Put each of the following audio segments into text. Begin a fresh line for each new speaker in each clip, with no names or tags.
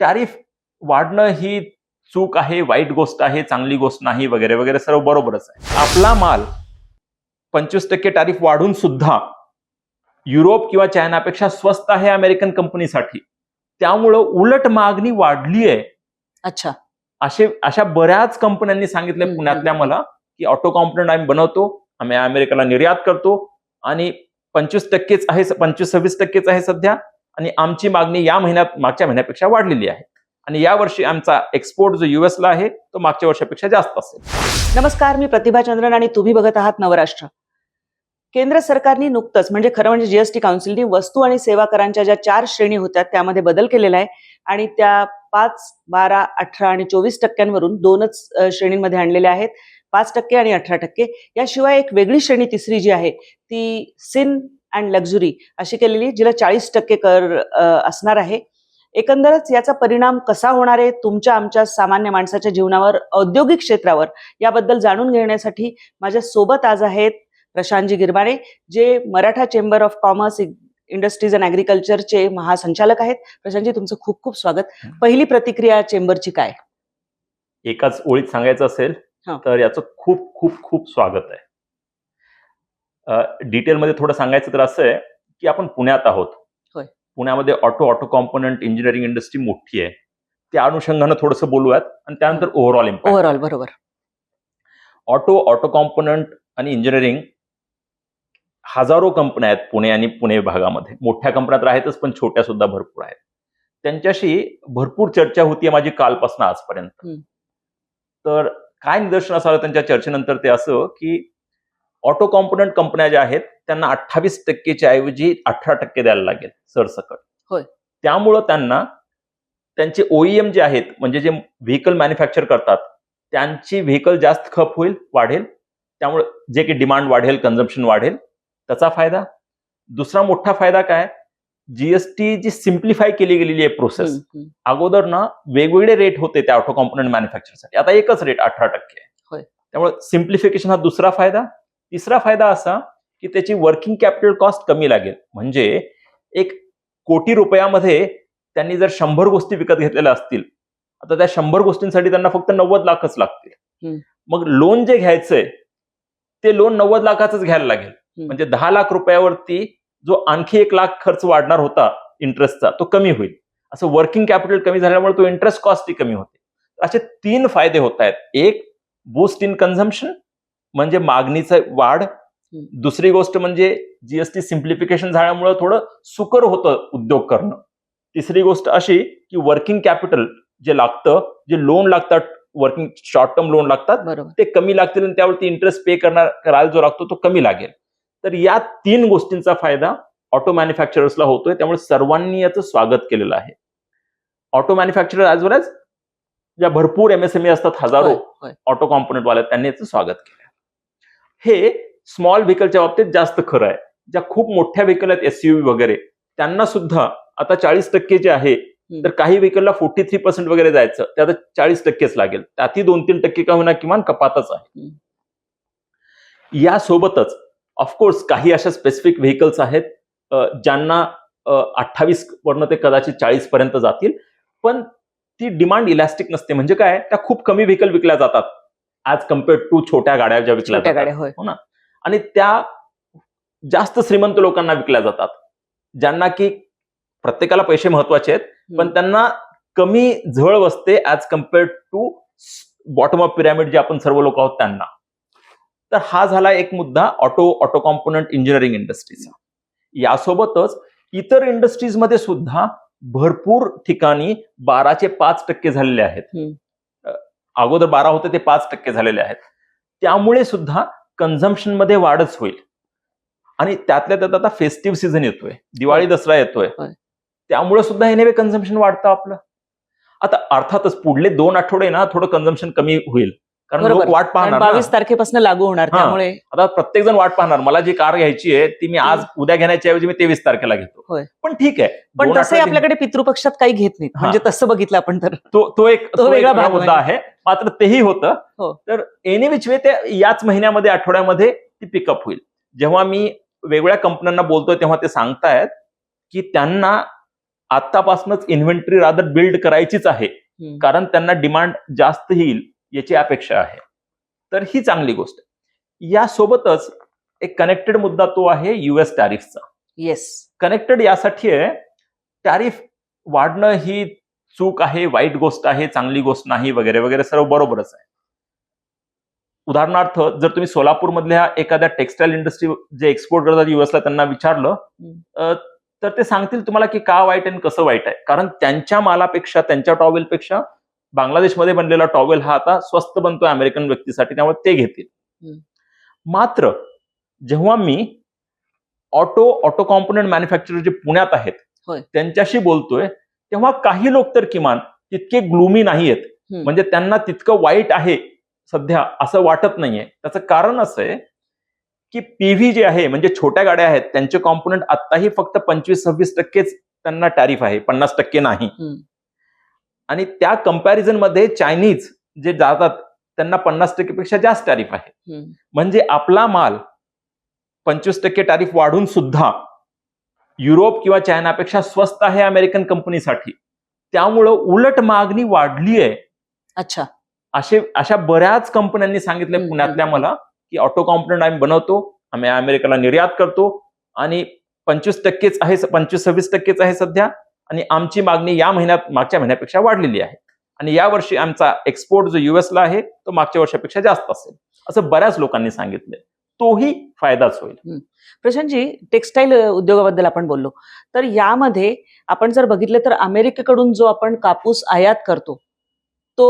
Tariff वाढणं ही चूक आहे वाईट गोष्ट आहे चांगली गोष्ट नाही वगैरे वगैरे सर्व बरोबरच आहे. आपला माल पंचवीस टक्के टॅरिफ वाढून सुद्धा युरोप किंवा चायनापेक्षा स्वस्त आहे अमेरिकन कंपनीसाठी. त्यामुळं उलट मागणी वाढली आहे.
अच्छा.
असे अशा बऱ्याच कंपन्यांनी सांगितलं पुण्यातल्या मला की ऑटो कॉम्पोनंट आम्ही बनवतो आम्ही अमेरिकेला निर्यात करतो आणि पंचवीस टक्केच आहे पंचवीस सव्वीस टक्केच आहे सध्या. आणि आमची मागणी या महिन्यात मागच्या महिन्यापेक्षा वाढलेली आहे. आणि या वर्षी आमचा एक्सपोर्ट जो युएसला आहे तो मागच्या वर्षापेक्षा जास्त असेल.
नमस्कार मी प्रतिभा चंद्रन आणि तुम्ही बघत आहात नवराष्ट्र. केंद्र सरकारने नुकतंच म्हणजे खरं म्हणजे जीएसटी काउन्सिलने वस्तू आणि सेवा करांच्या ज्या चार श्रेणी होत्या त्यामध्ये बदल केलेला आहे. आणि त्या पाच बारा अठरा आणि चोवीस टक्क्यांवरून दोनच श्रेणींमध्ये आणलेल्या आहेत. पाच टक्के आणि अठरा टक्के. याशिवाय एक वेगळी श्रेणी तिसरी जी आहे ती सिन अँड लक्झुरी अशी केलेली जिला चाळीस टक्के कर असणार आहे. एकंदरच याचा परिणाम कसा होणार आहे? तुमच्या आमच्या सामान्य माणसाच्या जीवनावर औद्योगिक क्षेत्रावर याबद्दल जाणून घेण्यासाठी माझ्या सोबत आज आहेत प्रशांतजी गिरबाणे जे Maratha chamber of commerce industries and ॲग्रिकल्चरचे महासंचालक आहेत. प्रशांतजी तुमचं खूप खूप स्वागत. पहिली प्रतिक्रिया चेंबरची काय?
एकाच ओळीत सांगायचं असेल
हा.
तर याचं खूप खूप खूप स्वागत आहे. डिटेलमध्ये थोडं सांगायचं तर असं आहे की आपण पुण्यात आहोत. पुण्यामध्ये auto auto component engineering industry मोठी आहे. त्या अनुषंगानं थोडंसं बोलूयात आणि त्यानंतर ओव्हरऑल
ओव्हरऑल बरोबर.
ऑटो ऑटो कॉम्पोनंट आणि इंजिनिअरिंग हजारो कंपन्या आहेत पुणे आणि पुणे विभागामध्ये. मोठ्या कंपन्या तर आहेतच पण छोट्या सुद्धा भरपूर आहेत. त्यांच्याशी भरपूर चर्चा होती माझी कालपासून आजपर्यंत. तर काय निदर्शनास आलं त्यांच्या चर्चेनंतर ते असं की ऑटो कॉम्पोनंट कंपन्या ज्या आहेत त्यांना अठ्ठावीस टक्केच्या ऐवजी अठरा टक्के द्यायला लागेल सरसकट.
होय.
त्यामुळं त्यांना त्यांचे ओईएम जे आहेत म्हणजे जे व्हेकल मॅन्युफॅक्चर करतात त्यांची व्हेकल जास्त खप होईल वाढेल. त्यामुळे जे काही डिमांड वाढेल कन्झम्पशन वाढेल त्याचा फायदा. दुसरा मोठा फायदा काय? जीएसटी जी सिम्प्लिफाय केली गेलेली आहे प्रोसेस. अगोदर ना वेगवेगळे रेट होते त्या ऑटो कॉम्पोनंट मॅन्युफॅक्चरसाठी. आता एकच रेट अठरा टक्के. त्यामुळे सिम्प्लिफिकेशन हा दुसरा फायदा. तिसरा फायदा असा की त्याची वर्किंग कॅपिटल कॉस्ट कमी लागेल. म्हणजे एक कोटी रुपयामध्ये त्यांनी जर शंभर गोष्टी विकत घेतलेल्या असतील आता त्या शंभर गोष्टींसाठी त्यांना फक्त नव्वद लाखच लागतील. मग लोन जे घ्यायचंय ते लोन नव्वद लाखाचंच घ्यायला लागेल. म्हणजे दहा लाख रुपयावरती जो आणखी एक लाख खर्च वाढणार होता इंटरेस्टचा तो कमी होईल. असं वर्किंग कॅपिटल कमी झाल्यामुळे तो इंटरेस्ट कॉस्टही कमी होते. असे तीन फायदे होत आहेत. एक बूस्ट इन कन्झम्पशन म्हणजे मागणीचं वाढ. दुसरी गोष्ट म्हणजे जीएसटी सिम्प्लिफिकेशन झाल्यामुळं थोडं सुकर होतं उद्योग करणं. तिसरी गोष्ट अशी की वर्किंग कॅपिटल जे लागतं जे लोन लागतात वर्किंग शॉर्ट टर्म लोन लागतात ते कमी लागतील आणि त्यावरती इंटरेस्ट पे करणार करायला जो लागतो तो कमी लागेल. तर या तीन गोष्टींचा फायदा ऑटो मॅन्युफॅक्चरर्सला होतोय. त्यामुळे सर्वांनी याचं स्वागत केलेलं आहे. Auto manufacturer as well as ज्या भरपूर एमएसएमई असतात हजारो. ऑटो कॉम्पोनंट वाले त्यांनी याचं स्वागत केलं. हे स्मॉल व्हेकलच्या बाबतीत जास्त खरं आहे. ज्या खूप मोठ्या व्हेकल आहेत एसयूव्ही वगैरे त्यांना सुद्धा आता चाळीस टक्के जे आहे तर काही व्हेकलला फोर्टी थ्री पर्सेंट वगैरे जायचं ते आता चाळीस टक्केच लागेल. त्यातही दोन तीन टक्के का होईना किमान कपातच आहे. यासोबतच ऑफकोर्स काही अशा स्पेसिफिक व्हेकल्स आहेत ज्यांना अठ्ठावीस वरनं ते कदाचित चाळीस पर्यंत जातील पण ती डिमांड इलॅस्टिक नसते. म्हणजे काय? त्या खूप कमी व्हेकल विकल्या जातात. ॲज कम्पेअर्ड टू छोट्या गाड्या ज्या विकल्या जातात.
गाड्या होय.
आणि त्या जास्त श्रीमंत लोकांना विकल्या जातात. ज्यांना की प्रत्येकाला पैसे महत्त्वाचे आहेत पण त्यांना कमी झळ बसते as compared to bottom of pyramid जे आपण सर्व लोक आहोत त्यांना. तर हा झाला एक मुद्दा ऑटो ऑटो कॉम्पोनंट इंजिनिअरिंग इंडस्ट्रीचा यासोबतच इतर इंडस्ट्रीजमध्ये सुद्धा भरपूर ठिकाणी बाराचे पाच टक्के झालेले आहेत. अगोदर बारा होते ते पाच टक्के झालेले आहेत. त्यामुळे सुद्धा कन्झम्पनमध्ये वाढच होईल. आणि त्यातल्या त्यात आता फेस्टिव्ह सीझन येतोय दिवाळी दसरा येतोय. त्यामुळे सुद्धा एनेवे कन्झम्पन वाढतं आपलं. आता अर्थातच पुढले दोन आठवडे ना थोडं कन्झम्पन कमी होईल. कारण लोक. वाट पाहणार.
बावीस तारखेपासून लागू होणार
हा.
त्यामुळे
आता प्रत्येक जण वाट पाहणार मला जी कार घ्यायची आहे ती मी आज उद्या घेण्याच्या ऐवजी मी तेवीस तारखेला घेतो. पण ठीक आहे
पण तसंही आपल्याकडे पितृपक्षात काही घेत नाहीत
हा.
म्हणजे तसं बघितलं आपण तर
तो तो एक
वेगळा
मुद्दा आहे मात्र तेही
हो.
होतं तर एनी विच वे ते याच महिन्यामध्ये आठवड्यामध्ये ती पिकअप होईल जेव्हा मी वेगवेगळ्या कंपन्यांना बोलतोय तेव्हा ते सांगतायत की त्यांना आतापासूनच इन्व्हेंटरी रादर बिल्ड करायचीच आहे. कारण त्यांना डिमांड जास्त येईल याची अपेक्षा आहे. तर ही चांगली गोष्ट आहे. यासोबतच एक कनेक्टेड मुद्दा तो आहे युएस टॅरिफचा
येस
कनेक्टेड यासाठी आहे टॅरिफ वाढणं ही चूक आहे वाईट गोष्ट आहे चांगली गोष्ट नाही वगैरे वगैरे सर्व बरोबरच आहे. उदाहरणार्थ जर तुम्ही सोलापूरमधल्या एखाद्या टेक्स्टाईल इंडस्ट्री जे एक्सपोर्ट करतात युएसला त्यांना विचारलं तर ते सांगतील तुम्हाला की का वाईट आहे आणि कसं वाईट आहे. कारण त्यांच्या मालापेक्षा त्यांच्या टॉवेलपेक्षा बांगलादेशमध्ये बनलेला टॉवेल हा आता स्वस्त बनतोय अमेरिकन व्यक्तीसाठी त्यामुळे ते घेतील. मात्र जेव्हा मी ऑटो ऑटो कॉम्पोनंट मॅन्युफॅक्चरर जे पुण्यात आहेत. त्यांच्याशी बोलतोय तेव्हा काही लोक तर किमान तितके ग्लुमी नाही आहेत
हम्म.
म्हणजे त्यांना तितकं वाईट आहे सध्या असं वाटत नाहीये त्याचं कारण असं आहे की पीव्ही जे आहे म्हणजे छोट्या गाड्या आहेत त्यांचे कॉम्पोनंट आत्ताही फक्त पंचवीस सव्वीस टक्केच त्यांना टॅरिफ आहे पन्नास टक्के नाही. आणि त्या कंपॅरिझनमध्ये चायनीज जे जातात त्यांना पन्नास टक्केपेक्षा जास्त टॅरिफ आहे. म्हणजे आपला माल पंचवीस टक्के टॅरिफ वाढून सुद्धा युरोप किंवा चायनापेक्षा स्वस्त आहे अमेरिकन कंपनीसाठी त्यामुळं उलट मागणी वाढली आहे.
अच्छा.
असे अशा बऱ्याच कंपन्यांनी सांगितले पुण्यातल्या मला की ऑटो कॉम्पोनंट आम्ही बनवतो आम्ही अमेरिकेला निर्यात करतो आणि पंचवीस टक्केच आहे पंचवीस सव्वीस टक्केच आहे सध्या. आणि आमची मागणी या महिन्यात मागच्या महिन्यापेक्षा वाढलेली आहे. आणि या वर्षी आमचा एक्सपोर्ट जो युएसला आहे तो मागच्या वर्षापेक्षा जास्त असेल. असं बऱ्याच लोकांनी सांगितलंय. तोही फायदाच होईल.
प्रशांतजी टेक्स्टाईल उद्योगाबद्दल आपण बोललो. तर यामध्ये आपण जर बघितलं तर अमेरिकेकडून जो आपण कापूस आयात करतो तो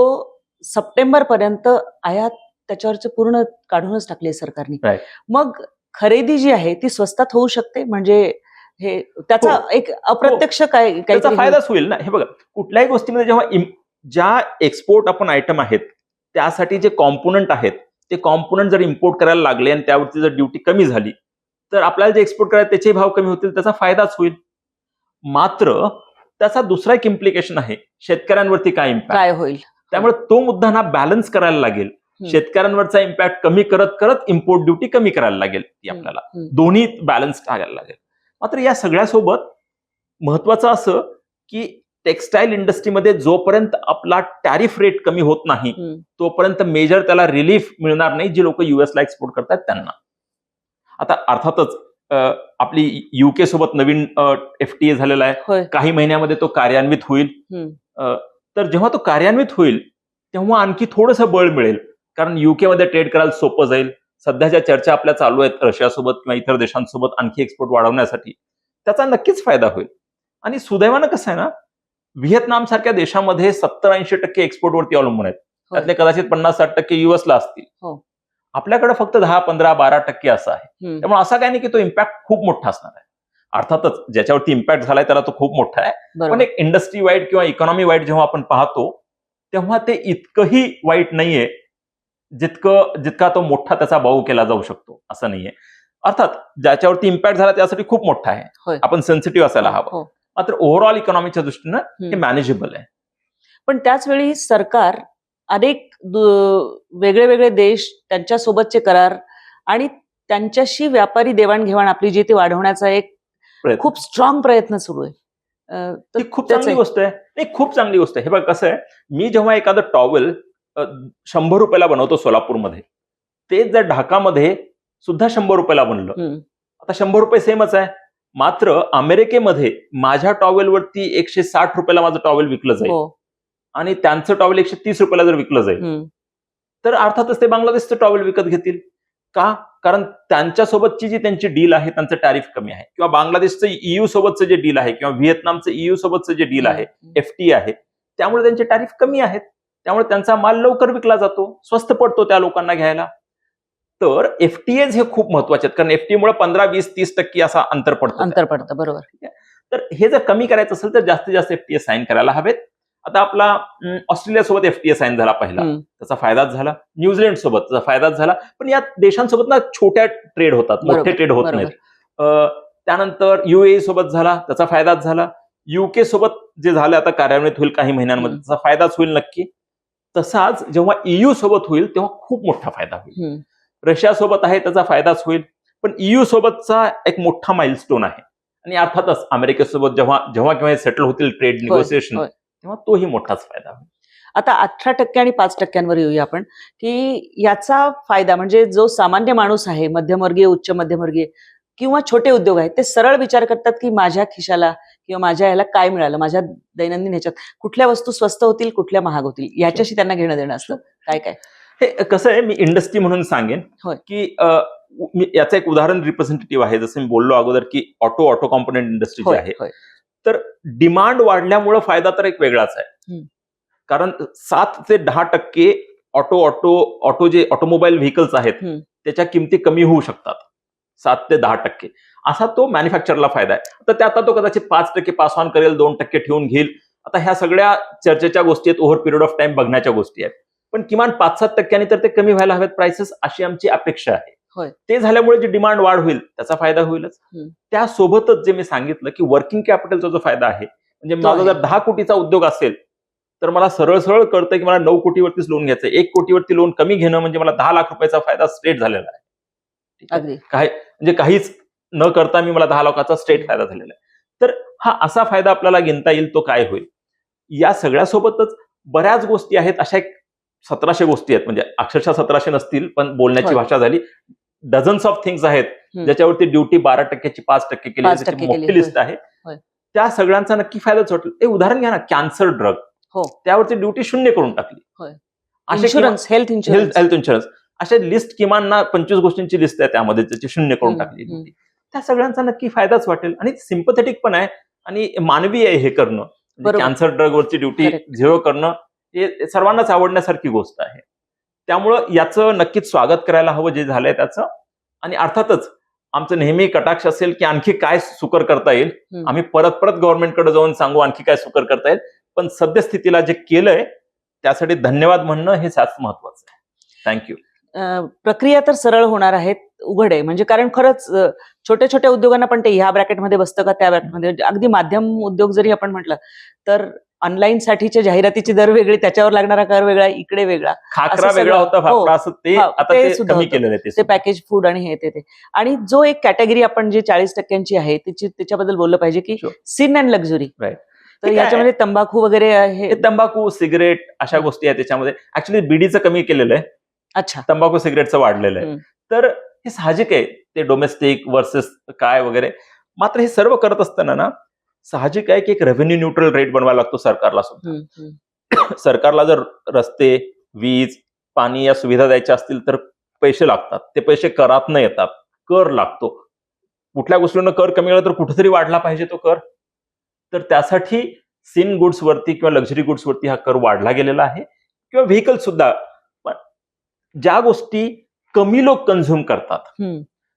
सप्टेंबर पर्यंत आयात त्याच्यावरचे पूर्ण काढूनच टाकले सरकारने. मग खरेदी जी आहे ती स्वस्तात होऊ शकते? म्हणजे हे त्याचा
हो.
एक अप्रत्यक्ष काय
त्याचा फायदाच होईल ना हे बघा कुठल्याही गोष्टीमध्ये जेव्हा ज्या एक्सपोर्ट आपण आयटम आहेत त्यासाठी जे कॉम्पोनंट आहेत ते कॉम्पोनंट जर इम्पोर्ट करायला लागले आणि त्यावरती जर ड्युटी कमी झाली तर आपल्याला जे एक्सपोर्ट करायचे त्याचे भाव कमी होतील त्याचा फायदाच होईल मात्र त्याचा दुसरा एक इम्प्लिकेशन आहे शेतकऱ्यांवरती काय इम्पॅक्ट
काय होईल
त्यामुळे तो मुद्दा ना बॅलन्स करायला लागेल. शेतकऱ्यांवरचा इम्पॅक्ट कमी करत करत इम्पोर्ट ड्युटी कमी करायला लागेल ती. आपल्याला. दोन्ही बॅलन्स टाकायला लागेल मात्र या सगळ्यासोबत महत्वाचं असं की टेक्स्टाईल इंडस्ट्रीमध्ये जोपर्यंत आपला टॅरिफ रेट कमी होत नाही. तोपर्यंत मेजर त्याला रिलीफ मिळणार नाही जी लोक युएसला एक्सपोर्ट करतात त्यांना. आता अर्थातच आपली युके सोबत नवीन एफ टी ए झालेला आहे. काही महिन्यामध्ये तो कार्यान्वित होईल. तर जेव्हा तो कार्यान्वित होईल तेव्हा आणखी थोडंसं बळ मिळेल. कारण युके मध्ये ट्रेड करायला सोपं जाईल. सध्याच्या चर्चा आपल्या चालू आहेत रशियासोबत किंवा इतर देशांसोबत आणखी एक्सपोर्ट वाढवण्यासाठी. त्याचा नक्कीच फायदा होईल. आणि सुदैवानं कसं आहे ना व्हिएतनाम सारख्या देशामध्ये सत्तर ऐंशी टक्के एक्सपोर्टवरती अवलंबून आहेत.
होय.
त्यातले कदाचित पन्नास साठ टक्के युएसला असतील.
हो.
आपल्याकडे फक्त दहा पंधरा बारा टक्के असं आहे. त्यामुळे असं काय नाही की तो इम्पॅक्ट खूप मोठा असणार आहे. अर्थातच ज्याच्यावरती इम्पॅक्ट झालाय त्याला तो खूप मोठा आहे. पण एक इंडस्ट्री वाईड किंवा इकॉनॉमी वाईड जेव्हा आपण पाहतो तेव्हा ते इतकंही वाईट नाहीये जितकं जितका तो मोठा त्याचा भाऊ केला जाऊ शकतो असं नाहीये अर्थात ज्याच्यावरती इम्पॅक्ट झाला त्यासाठी खूप मोठा आहे. आपण सेन्सिटिव्ह असायला हवं
हो.
मात्र ओव्हरऑल इकॉनॉमीच्या दृष्टीनं हे. मॅनेजेबल आहे
पण त्याच वेळी सरकार अनेक वेगळे वेगळे देश त्यांच्यासोबतचे करार आणि त्यांच्याशी व्यापारी देवाणघेवाण आपली जी ती वाढवण्याचा एक. खूप स्ट्रॉंग प्रयत्न सुरू आहे
ही खूप चांगली गोष्ट आहे नाही खूप चांगली गोष्ट आहे हे बघ कसं आहे मी जेव्हा एखादं टॉवेल शंभर रुपयाला बनवतो सोलापूरमध्ये. तेच जर ढाकामध्ये सुद्धा शंभर रुपयाला बनलं. आता शंभर रुपये सेमच आहे. मात्र अमेरिकेमध्ये माझ्या टॉवेलवरती एकशे साठ रुपयाला माझं टॉवेल विकलं जाईल.
हो.
आणि त्यांचं टॉवेल एकशे तीस रुपयाला जर विकलं जाईल. तर अर्थातच ते बांगलादेशचं टॉवेल विकत घेतील. का? कारण त्यांच्यासोबतची जी त्यांची डील आहे त्यांचं टॅरिफ कमी आहे. किंवा बांगलादेशचं ईयू सोबतचं जे डील आहे किंवा व्हिएतनामचं ईयू सोबतचं जे डील आहे
हम्म,
एफ टी आहे त्यामुळे त्यांचे टॅरिफ कमी आहेत. त्यामुळे त्यांचा माल लवकर विकला जातो स्वस्त पडतो त्या लोकांना घ्यायला. तर एफटीएज हे खूप महत्त्वाचे आहेत कारण एफटी मुळे पंधरा वीस तीस टक्के असा अंतर पडतो.
अंतर पडतं बरोबर.
तर हे जर कमी करायचं असेल तर जास्तीत जास्त एफटीए साईन करायला हवेत. आता आपला अं, ऑस्ट्रेलियासोबत एफटीए साईन झाला पहिला. त्याचा फायदाच झाला. न्यूझीलंड सोबत त्याचा फायदाच झाला. पण या देशांसोबत ना छोट्या ट्रेड होतात मोठे ट्रेड होत. नाहीत. त्यानंतर युए सोबत झाला त्याचा फायदाच झाला. युके सोबत जे झालं आता कार्यान्वित होईल काही महिन्यांमध्ये. त्याचा फायदाच होईल नक्की. तसाच जेव्हा ईयू सोबत होईल तेव्हा खूप मोठा फायदा होईल. रशिया सोबत आहे त्याचा फायदाच होईल. पण ईयू सोबतचा एक मोठा माइलस्टोन आहे. आणि अर्थातच अमेरिकेसोबत जेव्हा जेव्हा केव्हा सेटल होतील ट्रेड निगोसिएशन. तेव्हा तोही मोठाच फायदा होईल.
आता अठरा टक्के आणि पाच टक्क्यांवर येऊया आपण की याचा फायदा म्हणजे जो सामान्य माणूस आहे मध्यमवर्गीय उच्च मध्यमवर्गीय किंवा छोटे उद्योग आहेत ते सरळ विचार करतात की माझ्या खिशाला किंवा माझ्या याला काय मिळालं? माझ्या दैनंदिन ह्याच्यात कुठल्या वस्तू स्वस्त होतील कुठल्या महाग होतील? याच्याशी त्यांना घेणं देणं असतं. काय काय?
हे कसं आहे मी इंडस्ट्री म्हणून सांगेन. की मी याचं एक उदाहरण रिप्रेझेंटेटिव्ह आहे. जसं मी बोललो अगोदर की ऑटो ऑटो कॉम्पोनंट इंडस्ट्री जी
होय
आहे. तर डिमांड वाढल्यामुळे फायदा तर एक वेगळाच आहे. कारण सात ते दहा टक्के ऑटो ऑटो ऑटो जे ऑटोमोबाईल व्हेकल्स आहेत. त्याच्या किमती कमी होऊ शकतात. सात ते दहा टक्के असा तो मॅन्युफॅक्चरला फायदा आहे तर त्यात तो कदाचित पाच टक्के पास ऑन करेल दोन टक्के ठेवून घेईल आता ह्या सगळ्या चर्चेच्या गोष्टी आहेत ओव्हर पिरियड ऑफ टाइम बघण्याच्या गोष्टी आहेत पण किमान पाच सात टक्क्यांनी तर ते कमी व्हायला हवेत प्राइसेस अशी आमची अपेक्षा. आहे ते झाल्यामुळे जी डिमांड वाढ होईल त्याचा फायदा होईलच. त्यासोबतच जे मी सांगितलं की वर्किंग कॅपिटलचा जो फायदा आहे म्हणजे माझा. जर दहा कोटीचा उद्योग असेल तर मला सरळ सरळ कळतं की मला नऊ कोटीवरतीच लोन घ्यायचं एक कोटीवरती लोन कमी घेणं म्हणजे मला दहा लाख रुपयाचा फायदा स्ट्रेट झालेला आहे?
अगदी.
काय म्हणजे काहीच न करता मी मला दहा लाखाचा स्ट्रेट फायदा झालेला आहे. तर हा असा फायदा आपल्याला घेता येईल तो काय होईल? या सगळ्यासोबतच बऱ्याच गोष्टी आहेत अशा एक सतराशे गोष्टी आहेत. म्हणजे अक्षरशः सतराशे नसतील पण बोलण्याची. भाषा झाली. डझन्स ऑफ थिंग्स आहेत. ज्याच्यावरती ड्युटी बारा टक्क्याची पाच टक्के केली मोठी लिस्ट आहे. त्या सगळ्यांचा नक्की फायदाच होईल ते उदाहरण घ्या ना कॅन्सर ड्रग
हो.
त्यावरती ड्युटी शून्य करून टाकली. असे
हेल्थ इन्शुरन्स
हेल्थ इन्शुरन्स अशा लिस्ट किमान ना पंचवीस गोष्टींची लिस्ट आहे त्यामध्ये त्याची शून्य करून टाकली. होती. त्या सगळ्यांचा नक्की फायदाच वाटेल आणि सिम्पथेटिक पण आहे आणि मानवी आहे हे करणं. कॅन्सर ड्रग वरची ड्युटी. झिरो करणं हे सर्वांनाच आवडण्यासारखी गोष्ट आहे त्यामुळं याचं नक्कीच स्वागत करायला हवं जे झालंय त्याचं आणि अर्थातच आमचं नेहमी कटाक्ष असेल की आणखी काय सुकर करता येईल. आम्ही परत परत गव्हर्नमेंटकडे जाऊन सांगू आणखी काय सुकर करता येईल पण सद्यस्थितीला जे केलंय त्यासाठी धन्यवाद म्हणणं हे जास्त महत्वाचं आहे थँक्यू
प्रक्रिया तर सरळ होणार आहेत उघड आहे. म्हणजे कारण खरंच छोट्या छोट्या उद्योगांना पण ते ह्या ब्रॅकेटमध्ये बसतं का त्या ब्रॅकेटमध्ये? म्हणजे अगदी माध्यम उद्योग जरी आपण म्हटलं तर ऑनलाईन साठीच्या जाहिरातीची दर वेगळी त्याच्यावर लागणारा कर वेगळा इकडे वेगळा.
वेगळा होता
हो.
ते आता
ते. पॅकेज फूड आणि हे ते आणि जो एक कॅटेगरी आपण जे चाळीस टक्क्यांची आहे तिची त्याच्याबद्दल बोललं पाहिजे की. Sin and luxury. तर याच्यामध्ये तंबाखू वगैरे आहे.
तंबाखू सिगरेट अशा गोष्टी आहेत त्याच्यामध्ये ऍक्च्युली बीडीचं कमी केलेलं आहे.
अच्छा.
तंबाखू सिगरेटचं वाढलेलं आहे. तर हे साहजिक आहे ते डोमेस्टिक वर्सेस काय वगैरे. मात्र हे सर्व करत असताना ना साहजिक आहे की एक रेव्हेन्यू न्यूट्रल रेट बनवायला लागतो सरकारला सुद्धा. सरकारला जर रस्ते वीज पाणी या सुविधा द्यायच्या असतील तर पैसे लागतात. ते पैसे करातनं येतात. कर लागतो. कुठल्या गोष्टीनं कर कमी केला तर कुठेतरी वाढला पाहिजे तो कर. तर त्यासाठी सिन गुड्स वरती किंवा लक्झरी गुड्स वरती हा कर वाढला गेलेला आहे. किंवा व्हेकल सुद्धा ज्या गोष्टी कमी लोक कन्झ्युम करतात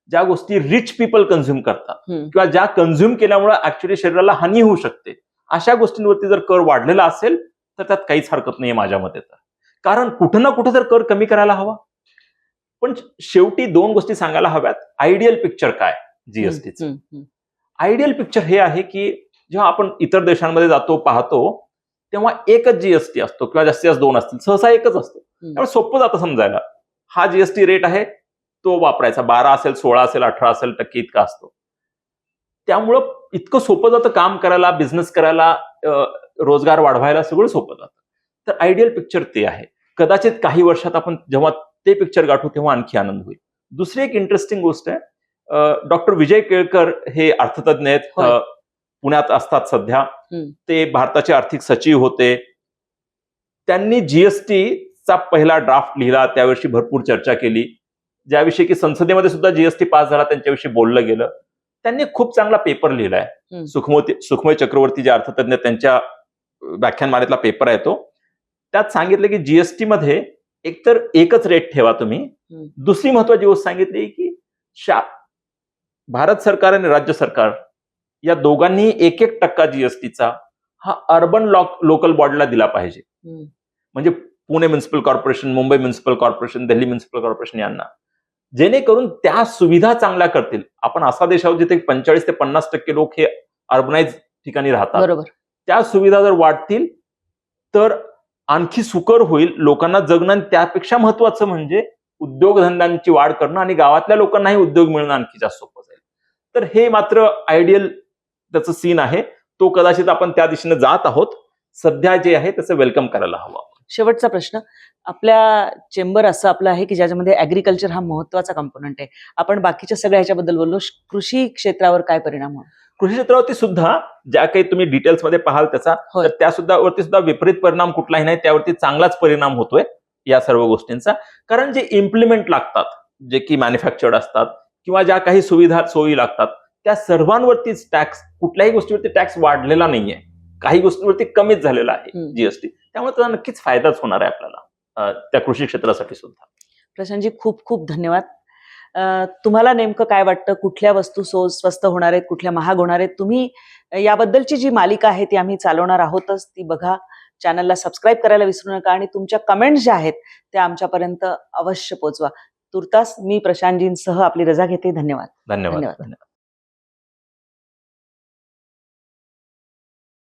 ज्या गोष्टी रिच पीपल कन्झ्युम करतात. किंवा ज्या कन्झ्युम केल्यामुळे ऍक्च्युली शरीराला हानी होऊ शकते अशा गोष्टींवरती जर कर वाढलेला असेल तर त्यात काहीच हरकत नाही माझ्या मते तर. कारण कुठं ना कुठं तर कर कमी करायला हवा. पण शेवटी दोन गोष्टी सांगायला हव्यात. आयडियल पिक्चर काय? जीएसटीचं. आयडियल पिक्चर हे आहे की जेव्हा आपण इतर देशांमध्ये जातो पाहतो तेव्हा एकच जीएसटी असतो किंवा जास्तीत जास्त दोन असतील. सहसा एकच असतो. त्यामुळे सोपं जातं समजायला. हा जीएसटी रेट आहे तो वापरायचा. बारा असेल सोळा असेल अठरा असेल टक्के इतका असतो. त्यामुळं इतकं सोपं जातं काम करायला बिझनेस करायला रोजगार वाढवायला सगळं सोपं जातं. तर आयडियल पिक्चर ते आहे. कदाचित काही वर्षात आपण जेव्हा ते पिक्चर गाठू तेव्हा आणखी आनंद होईल. दुसरी एक इंटरेस्टिंग गोष्ट आहे. डॉक्टर विजय केळकर हे अर्थतज्ञ आहेत. पुण्यात असतात सध्या. ते भारताचे आर्थिक सचिव होते. त्यांनी जीएसटीचा पहिला ड्राफ्ट लिहिला त्याविषयी भरपूर चर्चा केली ज्याविषयी की संसदेमध्ये सुद्धा जीएसटी पास झाला त्यांच्याविषयी बोललं गेलं त्यांनी खूप चांगला पेपर लिहिलाय. सुखमोती सुखमय चक्रवर्ती जे अर्थतज्ञ त्यांच्या व्याख्यानमालेतला पेपर आहे तो त्यात सांगितलं की जीएसटी मध्ये एकतर एकच रेट ठेवा तुम्ही. दुसरी महत्वाची गोष्ट सांगितली की शा भारत सरकार आणि राज्य सरकार या दोघांनी एक एक टक्का जीएसटीचा हा अर्बन लोकल बॉडीला दिला पाहिजे. म्हणजे Pune municipal corporation Mumbai municipal corporation Delhi municipal corporation यांना. जेणेकरून त्या सुविधा चांगल्या करतील. आपण असा देश आहोत जिथे पंचेचाळीस ते पन्नास टक्के लोक हे अर्बनाइज ठिकाणी राहतात.
बरोबर.
त्या सुविधा जर वाढतील तर आणखी सुकर होईल. लोकांना जगणं आणि त्यापेक्षा महत्वाचं म्हणजे उद्योगधंद्यांची वाढ करणं आणि गावातल्या लोकांनाही उद्योग मिळणं आणखी जास्त सोपं जाईल. तर हे मात्र आयडियल त्याचं सीन आहे. तो कदाचित आपण त्या दिशेने जात आहोत. सध्या जे आहे त्याचं वेलकम करायला हवं.
शेवटचा प्रश्न. आपल्या चेंबर असं आपलं आहे की ज्याच्यामध्ये ऍग्रिकल्चर हा महत्त्वाचा कंपोनंट आहे. आपण बाकीच्या सगळ्या ह्याच्याबद्दल बोललो. कृषी क्षेत्रावर काय परिणाम होईल?
कृषी क्षेत्रावरती सुद्धा ज्या काही तुम्ही डिटेल्समध्ये पाहाल त्याचा. तर त्या सुद्धा वरती सुद्धा विपरीत परिणाम कुठलाही नाही. त्यावरती चांगलाच परिणाम होतोय या सर्व गोष्टींचा. कारण जे इम्प्लिमेंट लागतात जे की मॅन्युफॅक्चर्ड असतात किंवा ज्या काही सुविधा सोयी लागतात त्या सर्वांवरतीच टॅक्स कुठल्याही गोष्टीवरती टॅक्स वाढलेला नाहीये. काही गोष्टींवरती कमीच झालेला आहे. जीएसटी त्यामुळे त्याचा नक्कीच फायदाच होणार आहे आपल्याला त्या कृषी क्षेत्रासाठी सुद्धा.
प्रशांतजी खूप खूप धन्यवाद. तुम्हाला नेमकं काय वाटतं? कुठल्या वस्तू सो स्वस्त होणार आहेत? कुठल्या महाग होणार आहेत? तुम्ही याबद्दलची जी मालिका आहे ती आम्ही चालवणार आहोतच. ती बघा. चॅनलला सबस्क्राईब करायला विसरू नका आणि तुमच्या कमेंट्स ज्या आहेत त्या आमच्यापर्यंत अवश्य पोचवा. तुर्तास मी प्रशांतजींसह आपली रजा घेते.
धन्यवाद.
धन्यवाद.
धन्यवाद.